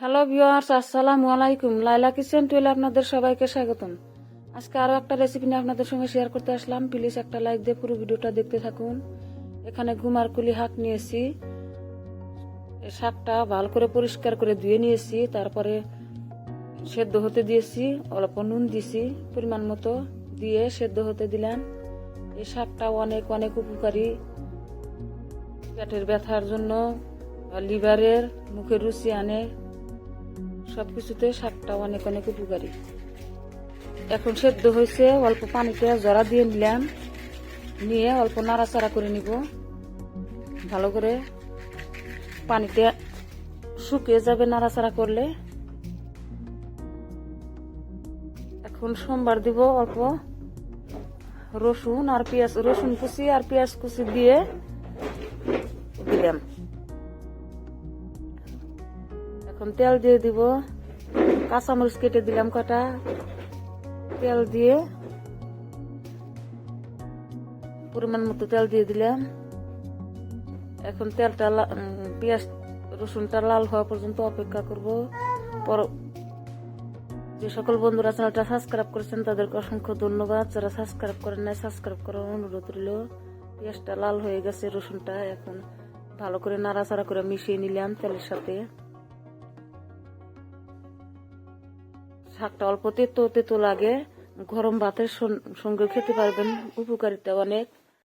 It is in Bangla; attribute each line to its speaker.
Speaker 1: হ্যালো ভিউয়ার্স আসসালামু আলাইকুম লাইলা কিচেন টুয়েলে আপনাদের সবাইকে স্বাগতম। আজকে আরও একটা রেসিপি নিয়ে আপনাদের সঙ্গে শেয়ার করতে আসলাম। প্লিজ একটা লাইক দিয়ে পুরো ভিডিওটা দেখতে থাকুন। এখানে ঘুমার কুলি শাক নিয়েছি। শাকটা ভালো করে পরিষ্কার করে ধুয়ে নিয়েছি। তারপরে সেদ্ধ হতে দিয়েছি। অল্প নুন দিয়েছি পরিমাণ মতো। দিয়ে সেদ্ধ হতে দিলাম। এই শাকটা অনেক অনেক উপকারী। পেটের ব্যথার জন্য লিভারের মুখে রুচি আনে। সবকিছুতে শাকটা অনেক অনেক উপকারী। এখন সেদ্ধ হয়েছে, অল্প পানিতে জরা দিয়ে নিলাম। নিয়ে অল্প নাড়াচাড়া করে নিব। ভালো করে পানিতে শুকিয়ে যাবে নাড়াচাড়া করলে। এখন সোমবার দিব অল্প রসুন আর পেঁয়াজ, রসুন কুচি আর পেঁয়াজ কুচি দিয়ে দিলাম। এখন তেল দিয়ে দিব। কাঁচামরিচ কেটে দিলাম কটা। তেল দিয়ে পরিমাণ মতো তেল দিয়ে দিলাম। এখন তেলটা পেঁয়াজ, রসুনটা লাল হওয়া পর্যন্ত অপেক্ষা করব। পর যে সকল বন্ধুরা চ্যানেলটা সাবস্ক্রাইব করেছেন, তাদেরকে অসংখ্য ধন্যবাদ। যারা সাবস্ক্রাইব করেন নাই, সাবস্ক্রাইব করার অনুরোধ রইল। পেঁয়াজটা লাল হয়ে গেছে, রসুনটা এখন ভালো করে নাড়াচাড়া করে মিশিয়ে নিলাম তেলের সাথে। শাকটা অল্প তেতো তেতো লাগে। গরম ভাতের সঙ্গে খেতে পারবেন। উপকারিতা অনেক।